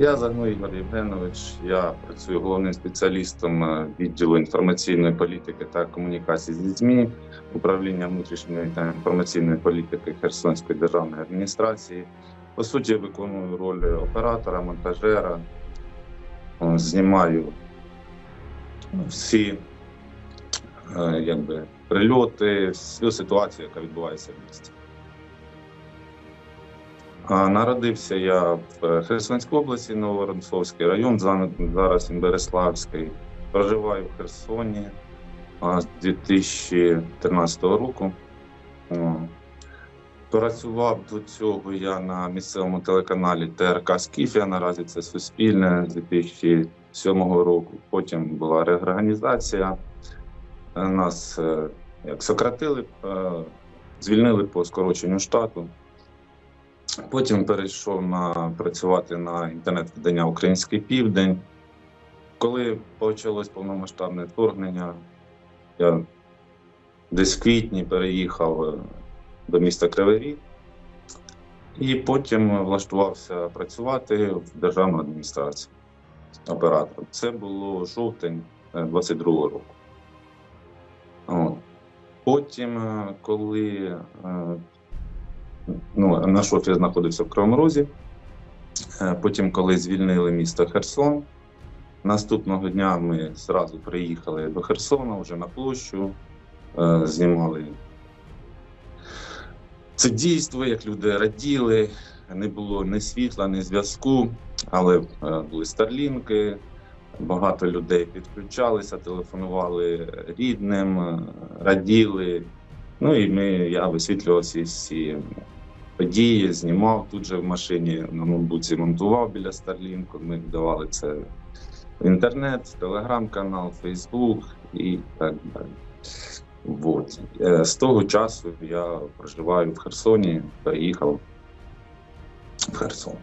Я Загнуй Ігор Євгенович. Я працюю головним спеціалістом е, відділу інформаційної політики та комунікації зі ЗМІ, управління внутрішньої та інформаційної політики Херсонської державної адміністрації. По суті, виконую роль оператора, монтажера, е, знімаю всі е, якби, прильоти, всю ситуацію, яка відбувається в місті. Народився я в Херсонській області, Нововоронцовський район, зараз він Береславський. Проживаю в Херсоні з 2013 року. Працював до цього я на місцевому телеканалі ТРК Скіфія. Наразі це Суспільне з 2007 року. Потім була реорганізація. Е, Нас е, як сократили, е, звільнили по скороченню штату. Потім перейшов на працювати на інтернет-видання Український Південь. Коли почалось повномасштабне вторгнення, я десь в квітні переїхав е, до міста Кривий Ріг і потім влаштувався працювати в державну адміністрацію оператором. Це було жовтень 22-го року. Потім, е, коли е, ну, наш офіс знаходився в Кривому Розі. Е, Потім, коли звільнили місто Херсон, наступного дня ми зразу приїхали до Херсона вже на площу, е, знімали це дійство, як люди раділи, не було ні світла, ні зв'язку, але е, були старлінки. Багато людей підключалися, телефонували рідним, раділи. Ну і ми, я висвітлював всі події, знімав тут же в машині на ноутбуці монтував біля Старлінку. Ми давали це в інтернет, телеграм-канал, Фейсбук і так далі. Вот. Е, З того часу я проживаю в Херсоні, переїхав в Херсон.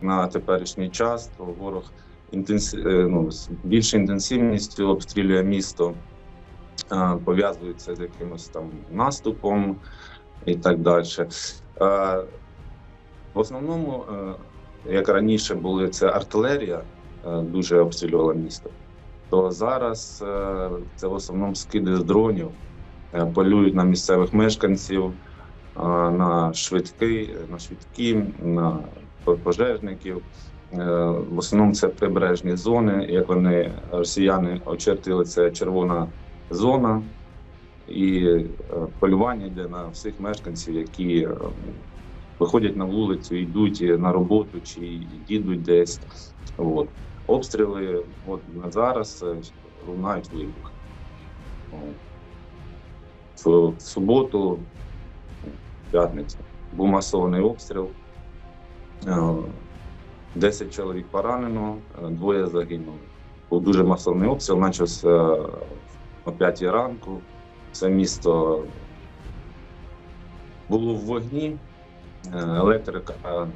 На теперішній час то ворог інтенсив, ну, з більшою інтенсивністю обстрілює місто, е, пов'язується з якимось там наступом і так далі. Е, В основному, е, як раніше були це артилерія, е, дуже обстрілювала місто, то зараз це в основному скиди з дронів, полюють на місцевих мешканців, на швидкі, на швидкі, на пожежників. В основному це прибережні зони. Як вони росіяни очертили, це червона зона, і е, полювання йде на всіх мешканців, які е, виходять на вулицю, йдуть на роботу чи їдуть десь. От. Обстріли от на зараз е, лунають вибух. В, суботу, п'ятницю, був масований обстріл. Е, 10 чоловік поранено, е, двоє загинули. Був дуже масовий обстріл, почався о 5 ранку. Це місто було в вогні, е, електрика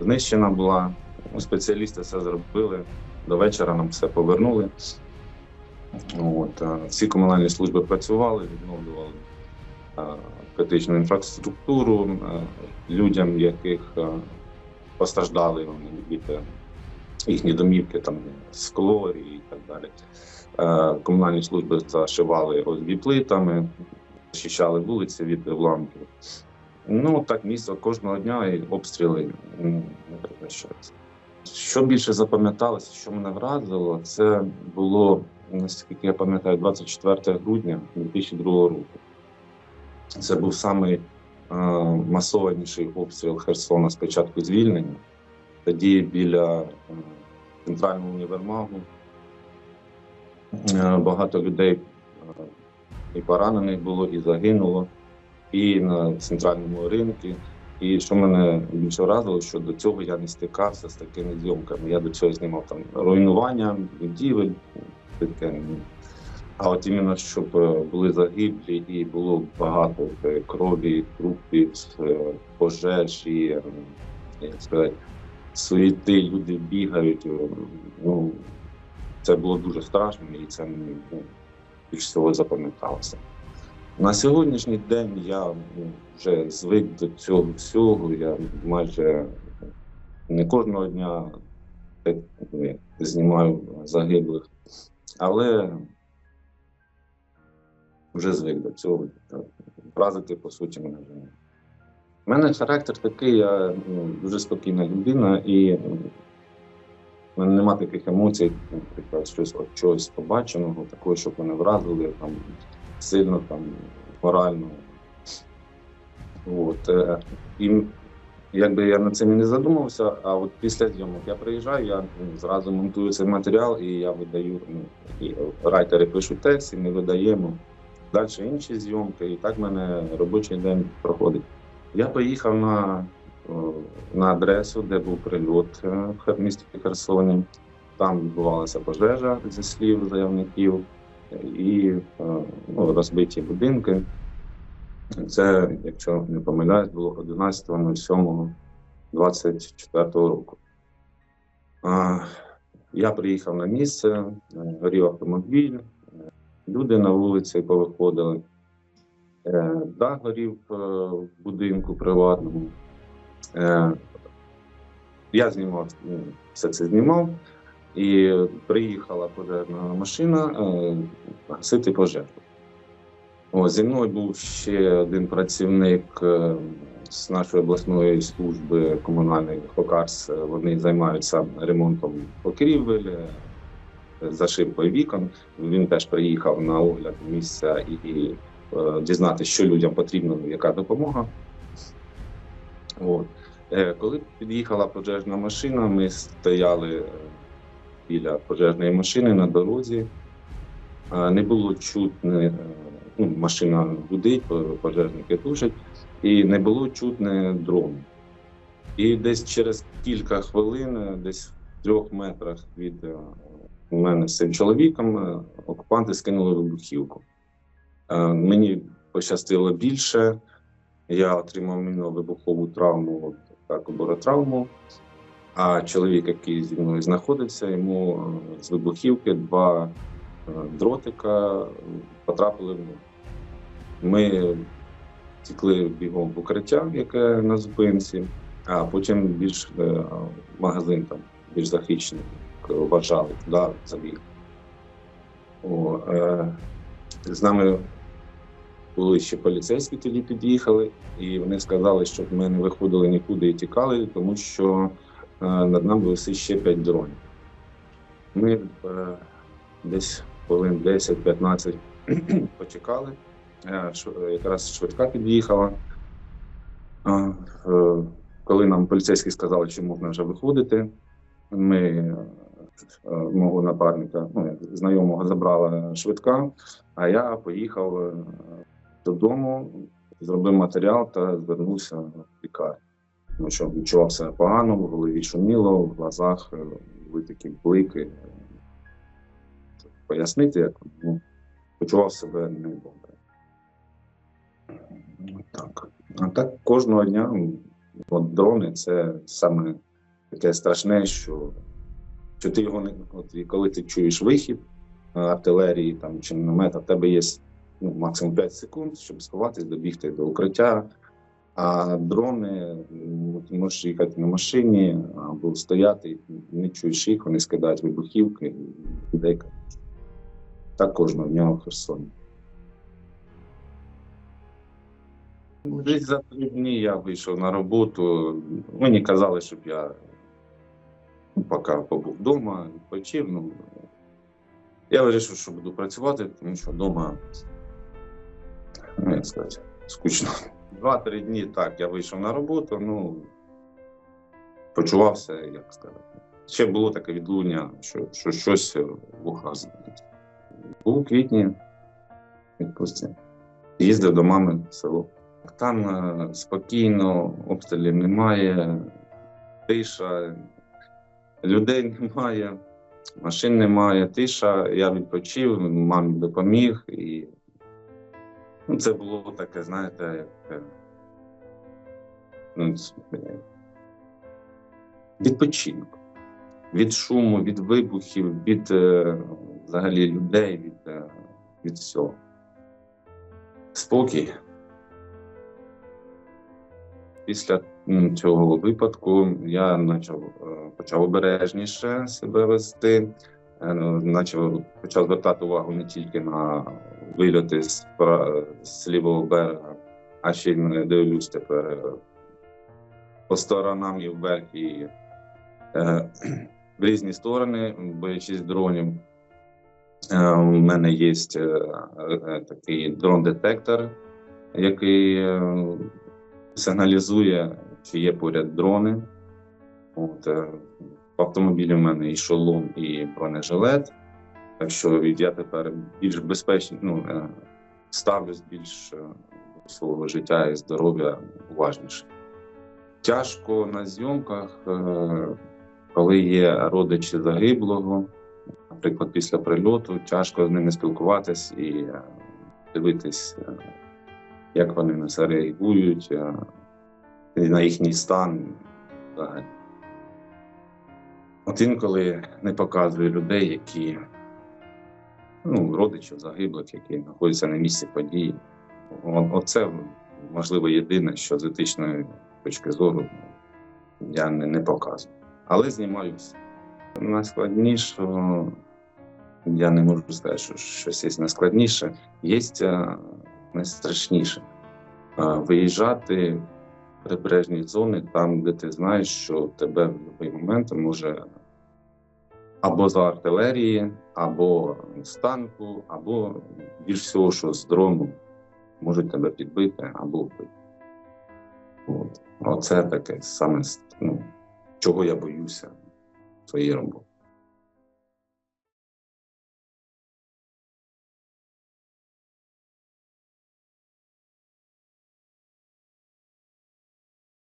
знищена була. Ну, Спеціалісти все зробили. До вечора нам все повернули. От, е, всі комунальні служби працювали, відновлювали е, критичну інфраструктуру людям, яких постраждали вони від їхні домівки, там скло і так далі. Е, Комунальні служби зашивали ОСБ плитами, очищали вулиці від уламків. Ну так місто кожного дня і обстріли не прекращаються. Що більше запам'яталося, що мене вразило, це було, наскільки я пам'ятаю, 24 грудня 2002 року. Це був самий е, масованіший обстріл Херсона з початку звільнення. Тоді біля е, центрального універмагу багато людей е, і поранених було, і загинуло, і на центральному ринку. І що мене більше вразило, що до цього я не стикався з такими зйомками. Я до цього знімав там руйнування, будівель, таке. А от іменно, щоб е, були загиблі і було багато е, крові, трупів, е, пожеж і, е, як сказати, суєти, люди бігають. е, Ну, це було дуже страшно, і це ну, більш всього запам'яталося. На сьогоднішній день я ну, вже звик до цього всього. Я майже Не кожного дня е, знімаю загиблих, але вже звик до цього. Вразити, по суті, мене вже. У мене характер такий, я ну, дуже спокійна людина і нема таких емоцій, наприклад, щось от чогось побаченого, такого, щоб мене вразили там, сильно там, морально. От, е, і якби я над цим і не задумався, а от після зйомок я приїжджаю, я ну, зразу монтую цей матеріал і я видаю, ну, і райтери пишуть текст, і ми видаємо. Далі інші зйомки, і так в мене робочий день проходить. Я поїхав на, на адресу, де був прильот е, в місті Херсоні. Там відбувалася пожежа зі слів заявників і е, ну, розбиті будинки. Це, якщо не помиляюсь, було 11.07.24 року. Я приїхав на місце, е, горів автомобіль, е, люди на вулиці повиходили. Е, Дах горів е, в будинку приватному. Е, Я знімав, ну, все це знімав, і приїхала пожежна машина е, гасити пожежу. О, зі мною був ще один працівник е, з нашої обласної служби комунальної Хокарс. Вони займаються ремонтом покрівель, е, зашивкою вікон. Він теж приїхав на огляд місця і, і дізнатися, що людям потрібно, яка допомога. От. Е, Коли під'їхала пожежна машина, ми стояли е, біля пожежної машини на дорозі. Не було чутне, е, ну, машина гудить, пожежники тушать, і не було чутне дрону. І десь через кілька хвилин, десь в трьох метрах від мене з цим чоловіком, окупанти скинули вибухівку. Мені пощастило більше. Я отримав мінно-вибухову травму та коборотравму. А чоловік, який зі мною знаходився, йому е, з вибухівки два е, дротика е, потрапили в ногу. Ми тікли бігом в укриття, яке на зупинці, а потім більш магазин там більш захищений, вважали, туди забіг. О, е, з нами були ще поліцейські тоді під'їхали, і вони сказали, щоб ми не виходили нікуди і тікали, тому що е, над нами висить ще 5 дронів. Ми е, десь хвилин 10-15 почекали. Е, якраз швидка під'їхала. Коли нам поліцейські сказали, що можна вже виходити, ми мого напарника, ну, знайомого забрала швидка, а я поїхав додому, зробив матеріал та звернувся в лікарню. Тому що відчував себе погано, в голові шуміло, в глазах е, були такі блики. Пояснити, як ну, почував себе недобре. Так. А так кожного дня от дрони це саме таке страшне, що, що ти його не от коли ти чуєш вихід е, артилерії там чи міномета, в тебе є ну, максимум 5 секунд, щоб сховатись, добігти до укриття. А дрони ти можеш їхати на машині або стояти, не чуєш їх, вони скидають вибухівки, людей. Так кожного дня у Херсоні. Десь за три дні я вийшов на роботу. Мені казали, щоб я ну, поки побув вдома, відпочив. Ну, я вирішив, що буду працювати, тому що вдома, ну, як сказати, скучно. Два-три дні так, я вийшов на роботу, ну почувався, як сказати. Ще було таке відлуння, що, що щось вуха зводить. Був у квітні відпустці. Їздив до мами в село. Там е, спокійно, обстрілів немає, тиша, людей немає, машин немає, тиша. Я відпочив, мамі допоміг. І ну, це було таке, знаєте, як е, ну, е, відпочинок. Від шуму, від вибухів, від е, взагалі людей, від, від всього. Спокій. Після цього випадку я почав, почав обережніше себе вести, ну, почав звертати увагу не тільки на вильоти з, з лівого берега, а ще й не дивлюсь тепер е, по сторонам і вверх, і е, в різні сторони, боячись дронів. Е, У мене є е, е, такий дрон-детектор, який е, сигналізує, чи є поряд дрони. От, е, в автомобілі в мене і шолом, і бронежилет. Так що я тепер більш безпечно ну, е, ставлюсь більш е, до свого життя і здоров'я уважніше. Тяжко на зйомках, е, коли є родичі загиблого, наприклад, після прильоту, тяжко з ними спілкуватись і дивитись, як вони на це реагують, на їхній стан. От інколи не показує людей, які ну, родичів загиблих, які знаходяться на місці події. Оце можливо єдине, що з етичної точки зору я не, не показую. Але знімаю все. Найскладніше, я не можу сказати, що щось є найскладніше, є е, найстрашніше. Е, Виїжджати в прибережні зони, там, де ти знаєш, що тебе в будь-який момент може або з артилерії, або з танку, або більш всього, що з дрону можуть тебе підбити або вбити. От. Оце таке саме, ну, чого я боюся в своїй роботі.